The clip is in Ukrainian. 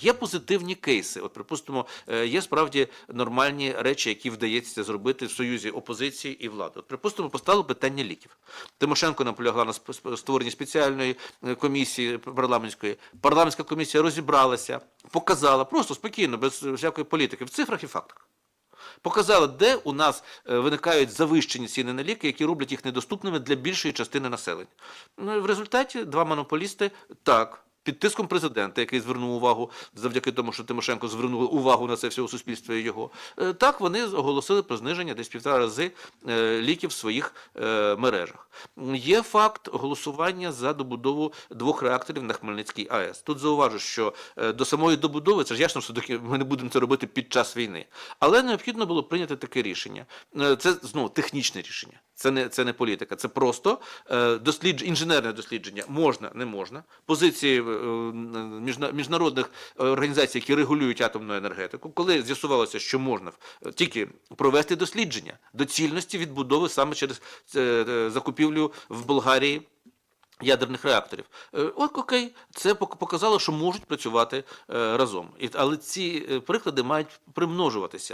Є позитивні кейси. От, припустимо, е, є справді нормальні речі, які вдається зробити в союзі опозиції і влади. От, припустимо, постало питання ліків. Тимошенко наполягла на створенні спеціальної е, комісії парламентської. Парламентська комісія розібралася, показала просто спокійно, без всякої політики, в цифрах і фактах. Показала, де у нас е, виникають завищені ціни на ліки, які роблять їх недоступними для більшої частини населення. Ну і в результаті два монополісти так. Під тиском президента, який звернув увагу завдяки тому, що Тимошенко звернув увагу на це всього суспільства і його, е, так вони оголосили про зниження десь півтора рази е, ліків в своїх е, мережах. Є факт голосування за добудову двох реакторів на Хмельницькій АЕС. Тут зауважу, що до самої добудови це ж ясно, що таки ми не будемо це робити під час війни. Але необхідно було прийняти таке рішення. Це знову технічне рішення. Це не, це не політика, це просто е, дослідж... інженерне дослідження. Можна, не можна. Позиції е, міжна- міжнародних е, організацій, які регулюють атомну енергетику, коли з'ясувалося, що можна е, тільки провести дослідження доцільності відбудови саме через е, е, закупівлю в Болгарії. Ядерних реакторів, Е, от окей, це пок- показало, що можуть працювати е, разом. І але ці е, приклади мають примножуватися.